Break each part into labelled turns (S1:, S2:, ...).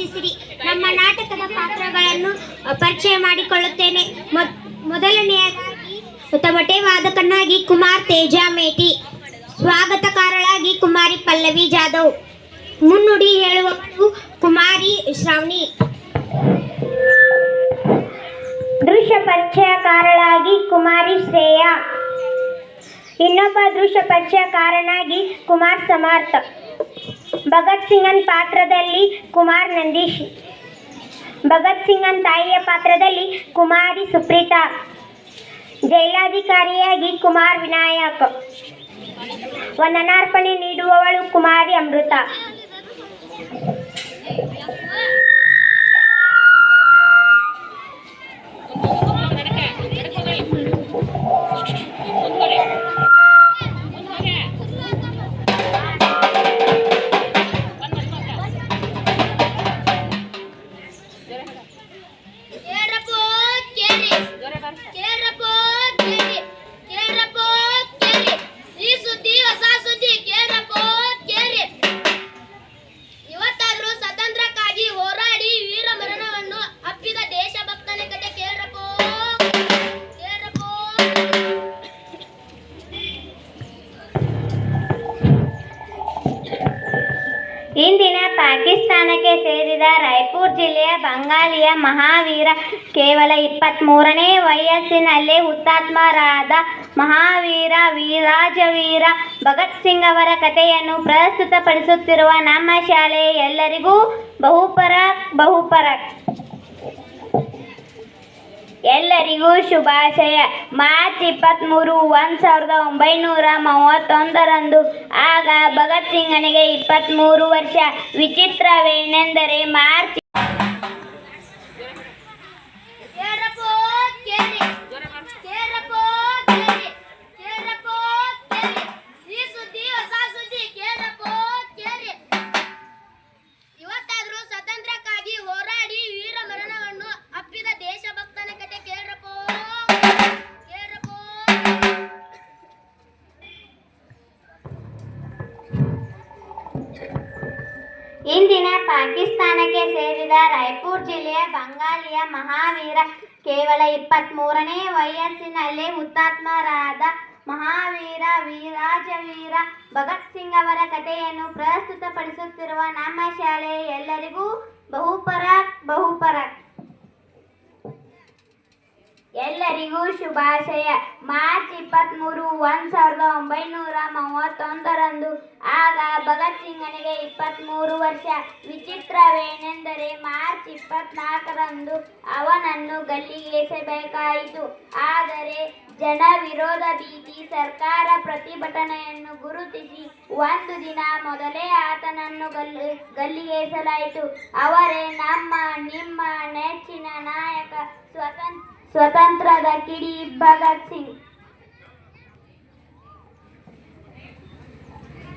S1: ಆಶೀರ್ವದಿಸಿರಿ ನಮ್ಮ ನಾಟಕದ ಪಾತ್ರಗಳನ್ನು ಪರಿಚಯ ಮಾಡಿಕೊಳ್ಳುತ್ತೇನೆ. ಮೊದ್- ಮೊದಲನೆಯದಾಗಿ ತಮಟೆ ವಾದಕನಾಗಿ ಕುಮಾರ್ ತೇಜಾ ಮೇಟಿ ಸ್ವಾಗತಕಾರಳಾಗಿ ಕುಮಾರಿ ಪಲ್ಲವಿ ಜಾಧವ್, ಮುನ್ನುಡಿ ಹೇಳುವವರು ಕುಮಾರಿ ಶ್ರಾವಣಿ. ದೃಶ್ಯ ಪರಿಚಯಕಾರಳಾಗಿ ಕುಮಾರಿ ಶ್ರೇಯಾ. ಇನ್ನೊಬ್ಬ ದೃಶ್ಯ ಪರಿಚಯಕಾರನಾಗಿ ಕುಮಾರ್ ಸಮರ್ಥ. ಭಗತ್ ಸಿಂಗನ್ ಪಾತ್ರದಲ್ಲಿ ಕುಮಾರ್ ನಂದೀಶ್. ಭಗತ್ ಸಿಂಗನ್ ತಾಯಿಯ ಪಾತ್ರದಲ್ಲಿ ಕುಮಾರಿ ಸುಪ್ರೀತಾ. ಜೈಲಾಧಿಕಾರಿಯಾಗಿ ಕುಮಾರ್ ವಿನಾಯಕ್. ವಂದನಾರ್ಪಣೆ ನೀಡುವವಳು ಕುಮಾರಿ ಅಮೃತ.
S2: ¿Quieres
S1: ಇಂದಿನ ಪಾಕಿಸ್ತಾನಕ್ಕೆ ಸೇರಿದ ರಾಯ್ಪುರ್ ಜಿಲ್ಲೆಯ ಬಂಗಾಲಿಯ ಮಹಾವೀರ ಕೇವಲ ಇಪ್ಪತ್ತ್ಮೂರನೇ ವಯಸ್ಸಿನಲ್ಲೇ ಹುತಾತ್ಮರಾದ ಮಹಾವೀರ ವೀರಾಜವೀರ ಭಗತ್ ಸಿಂಗ್ ಅವರ ಕಥೆಯನ್ನು ಪ್ರಸ್ತುತಪಡಿಸುತ್ತಿರುವ ನಮ್ಮ ಶಾಲೆ ಎಲ್ಲರಿಗೂ ಬಹುಪರ ಬಹುಪರಾಕ್ ಎಲ್ಲರಿಗೂ ಶುಭಾಶಯ. ಮಾರ್ಚ್ ಇಪ್ಪತ್ತ್ಮೂರು ಒಂದು ಸಾವಿರದ ಒಂಬೈನೂರ ಮೂವತ್ತೊಂದರಂದು ಆಗ ಭಗತ್ ಸಿಂಗನಿಗೆ ಇಪ್ಪತ್ತ್ಮೂರು ವರ್ಷ. ವಿಚಿತ್ರವೇನೆಂದರೆ ಮಾರ್ಚ್ ಮಹಾವೀರ ಕೇವಲ ಇಪ್ಪತ್ತ್ಮೂರನೇ ವಯಸ್ಸಿನಲ್ಲೇ ಹುತಾತ್ಮರಾದ ಮಹಾವೀರ ವೀರಾಜವೀರ ಭಗತ್ ಸಿಂಗ್ ಅವರ ಕಥೆಯನ್ನು ಪ್ರಸ್ತುತಪಡಿಸುತ್ತಿರುವ ನಮ್ಮ ಶಾಲೆ ಎಲ್ಲರಿಗೂ ಬಹುಪರ ಬಹುಪರ. ಎಲ್ಲರಿಗೂ ಶುಭಾಶಯ. ಮಾರ್ಚ್ ಇಪ್ಪತ್ತ್ಮೂರು ಒಂದ್ ಸಾವಿರದ ಒಂಬೈನೂರ ಮೂವತ್ತೊಂದರಂದು ಆಗ ಭಗತ್ ಸಿಂಗನಿಗೆ ಇಪ್ಪತ್ತ್ಮೂರು ವರ್ಷ. ವಿಚಿತ್ರವೇನೆಂದರೆ ಇಪ್ಪತ್ನಾಲ್ಕರಂದು ಅವನನ್ನು ಗಲ್ಲಿಗೇರಿಸಬೇಕಾಯಿತು ಆದರೆ ಜನ ವಿರೋಧ ಭೀತಿ ಸರ್ಕಾರ ಪ್ರತಿಭಟನೆಯನ್ನು ಗುರುತಿಸಿ ಒಂದು ದಿನ ಮೊದಲೇ ಆತನನ್ನು ಗಲ್ಲಿ ಗಲ್ಲಿಗೇರಿಸಲಾಯಿತು ಅವರೇ ನಮ್ಮ, ನಿಮ್ಮ ನೆಚ್ಚಿನ ನಾಯಕ ಸ್ವತಂತ್ರ ಸ್ವತಂತ್ರದ ಕಿಡಿ ಭಗತ್ ಸಿಂಗ್.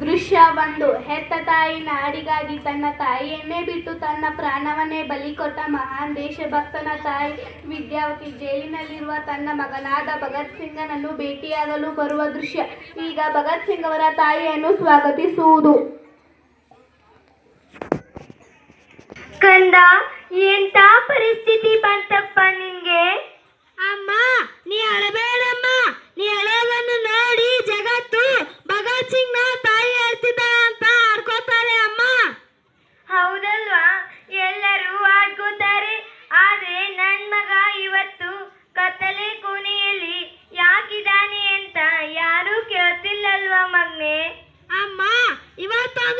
S3: ದೃಶ್ಯ ಒಂದು ಹೆತ್ತ ತಾಯಿ ನಾಡಿಗಾಗಿ ತನ್ನ ತಾಯಿಯನ್ನೇ ಬಿಟ್ಟು ತನ್ನ ಪ್ರಾಣವನ್ನೇ ಬಲಿ ಕೊಟ್ಟ ಮಹಾನ್ ದೇಶಭಕ್ತನ ತಾಯಿ ವಿದ್ಯಾವತಿ ಜೈಲಿನಲ್ಲಿರುವ ತನ್ನ ಮಗನಾದ ಭಗತ್ ಸಿಂಗನನ್ನು ಭೇಟಿಯಾಗಲು ಬರುವ ದೃಶ್ಯ. ಈಗ ಭಗತ್ ಸಿಂಗ್ ಅವರ ತಾಯಿಯನ್ನು ಸ್ವಾಗತಿಸುವುದು.
S1: ಕಂದ, ಏನ್
S4: ಪರಿಸ್ಥಿತಿ ਤਾਂ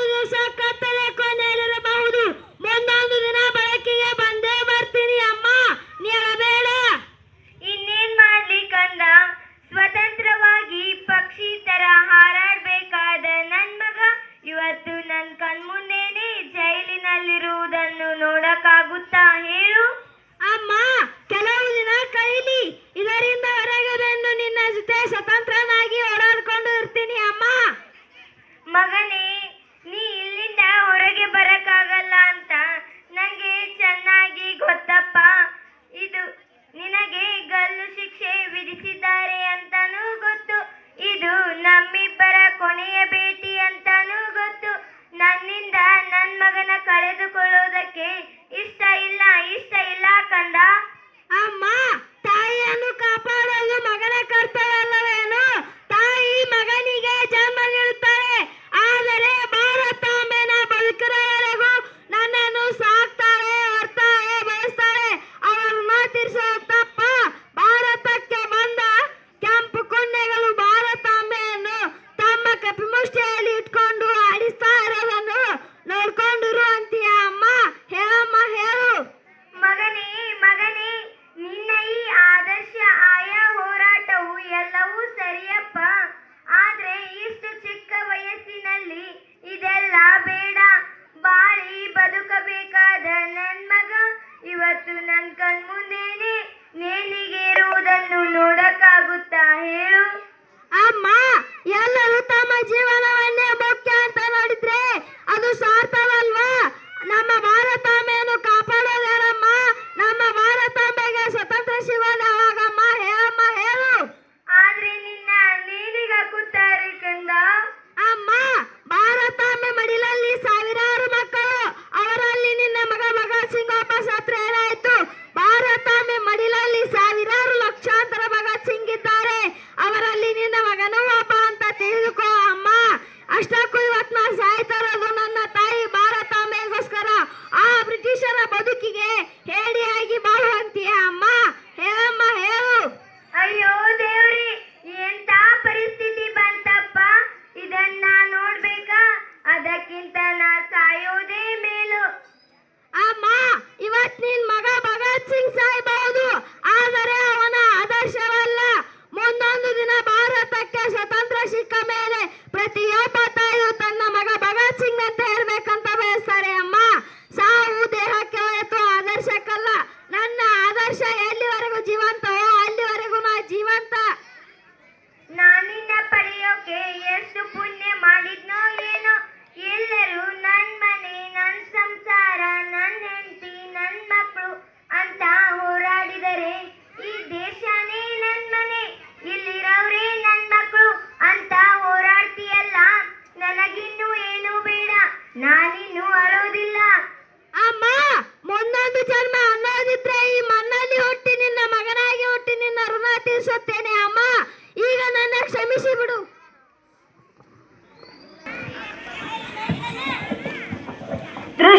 S4: ngàn cơn mưa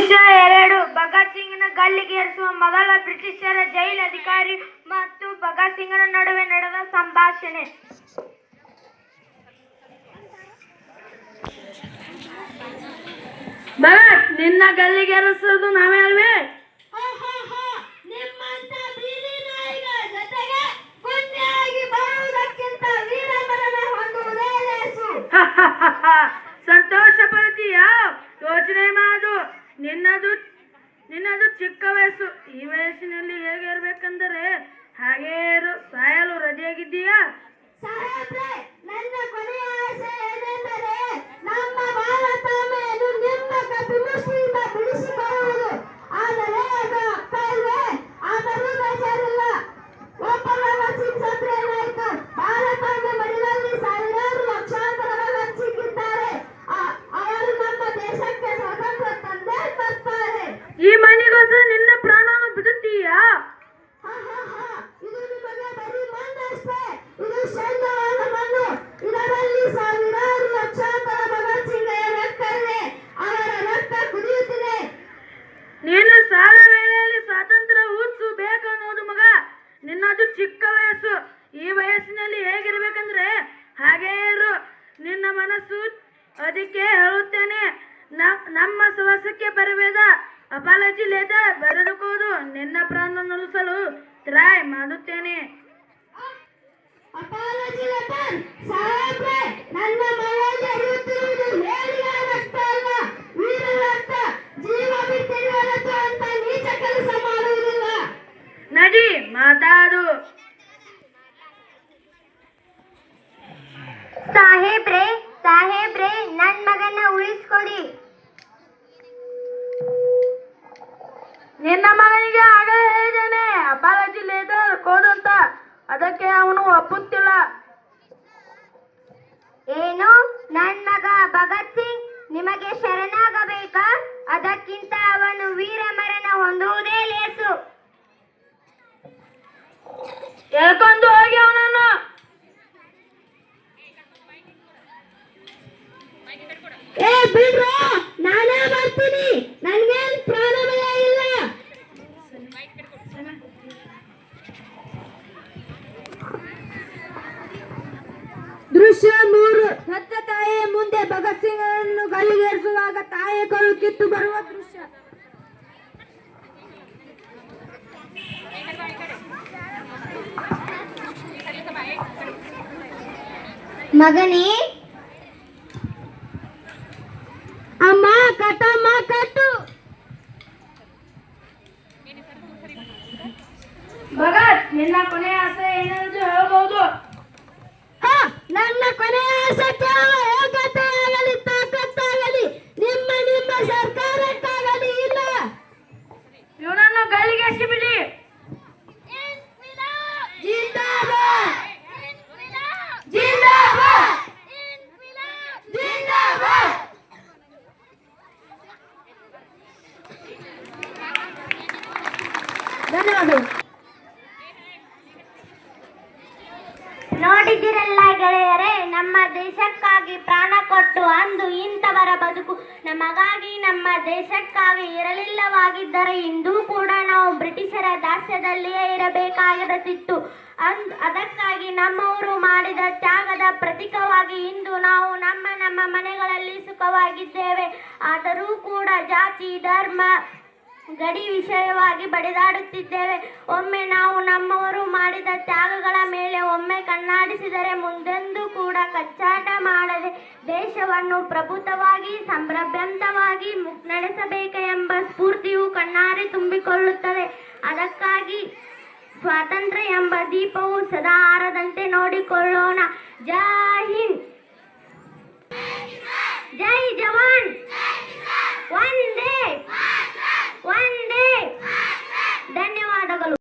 S1: ವಿಷ ಎರಡು. ಭಗತ್ ಸಿಂಗ್ನ ಗಲ್ಲಿಗೇರಿಸುವ ಮೊದಲ ಬ್ರಿಟಿಷರ ಜೈಲ್ ಅಧಿಕಾರಿ ಮತ್ತು ಭಗತ್ ಸಿಂಗ್ನ ನಡುವೆ ನಡೆದ ಸಂಭಾಷಣೆ.
S4: ಭಗತ್, ನಿನ್ನ ಗಲ್ಲಿಗೆ ಗಲ್ಲಿಗೇರಿಸೋದು ನಾವೇ ಅಲ್ವೇ? ನಮ್ಮ
S5: ಶ್ವಾಸಕ್ಕೆ ಬರಬೇಡ. ಅಪಾಲಜಿ ಲೇಟರ್ ಬರೆದುಕೋದು ನಿನ್ನ ಪ್ರಾಣ ನುಲಿಸಲು ಟ್ರೈ ಮಾಡುತ್ತೇನೆ.
S4: ಅಪಾಲಜಿ
S5: ನಡಿ ಮಾತಾಡು.
S1: ಸಾಹೇಬ್ರೆ
S5: ಒಪ್ಪುತ್ತಿಲ್ಲ
S1: ಏನು? ನನ್ ಮಗ ಭಗತ್ ಸಿಂಗ್ ನಿಮಗೆ ಶರಣಾಗಬೇಕಾ? ಅದಕ್ಕಿಂತ ಅವನು ವೀರ ಮರಣ ಹೊಂದುವುದೇ ಲೇಸು.
S5: ಹೇಳ್ಕೊಂಡು ಹೋಗಿ ಅವನನ್ನ.
S4: ಏ ಬಿಡ್ರ, ನಾನೇ ಬರ್ತೀನಿ. ನನ್ಗೇನ್ ಪ್ರಾಣ ದೃಶ್ಯ ಮೂರು ಸತ್ತ ತಾಯಿಯ ಮುಂದೆ ಭಗತ್ ಸಿಂಗ್ ಅನ್ನು ಗಲ್ಲಿಗೇರಿಸುವಾಗ ತಾಯಿಯ ಕರು ಕಿತ್ತು ಬರುವ ದೃಶ್ಯ
S3: ಮಗನೇ
S4: ಅಮ್ಮ ಕಟ್ಟಮ್ಮ ಕಟ್ಟು
S1: ಭಗತ್ ನಿನ್ನ ಕೊನೆಯ ಆಸೆ ಏನೆಂದು
S4: ಹೇಳಬಹುದು ನನ್ನ ಕೊನೆಯ ಸತ್ಯವ ಏಕತೆಯಾಗಲಿ ತಾಕತ್ತಾಗಲಿ ನಿಮ್ಮ ನಿಮ್ಮ ಸರ್ಕಾರಕ್ಕಾಗಲಿ ಇಲ್ಲ.
S1: ಇವನನ್ನು ಗಲ್ಲಿಗೆ
S3: ಪ್ರಾಣ ಕೊಟ್ಟು ಅಂದು ಇಂಥವರ ಬದುಕು ನಮಗಾಗಿ ನಮ್ಮ ದೇಶಕ್ಕಾಗಿ ಇರಲಿಲ್ಲವಾಗಿದ್ದರೆ ಇಂದೂ ಕೂಡ ನಾವು ಬ್ರಿಟಿಷರ ದಾಸ್ಯದಲ್ಲಿಯೇ ಇರಬೇಕಾಗಿರುತ್ತಿತ್ತು ಅಂದ್ ಅದಕ್ಕಾಗಿ ನಮ್ಮವರು ಮಾಡಿದ ತ್ಯಾಗದ ಪ್ರತೀಕವಾಗಿ ಇಂದು ನಾವು ನಮ್ಮ ನಮ್ಮ ಮನೆಗಳಲ್ಲಿ ಸುಖವಾಗಿದ್ದೇವೆ. ಆದರೂ ಕೂಡ ಜಾತಿ, ಧರ್ಮ ಗಡಿ ವಿಷಯವಾಗಿ ಬಡಿದಾಡುತ್ತಿದ್ದೇವೆ. ಒಮ್ಮೆ ನಾವು ನಮ್ಮವರು ಮಾಡಿದ ತ್ಯಾಗಗಳ ಮೇಲೆ ಒಮ್ಮೆ ಕಣ್ಣಾಡಿಸಿದರೆ ಮುಂದೆಂದೂ ಕೂಡ ಕಚ್ಚಾಟ ಮಾಡದೆ ದೇಶವನ್ನು ಪ್ರಭುತವಾಗಿ ಸಂಭ್ರಮವಾಗಿ ಮುನ್ನಡೆಸಬೇಕು ಎಂಬ ಸ್ಫೂರ್ತಿಯು ಕಣ್ಣಾರೆ ತುಂಬಿಕೊಳ್ಳುತ್ತದೆ. ಅದಕ್ಕಾಗಿ ಸ್ವಾತಂತ್ರ್ಯ ಎಂಬ ದೀಪವು ಸದಾ ಆರದಂತೆ ನೋಡಿಕೊಳ್ಳೋಣ. ಜೈ ಹಿಂದ್. ಜೈ ಜವಾನ್. ಒಂದೇ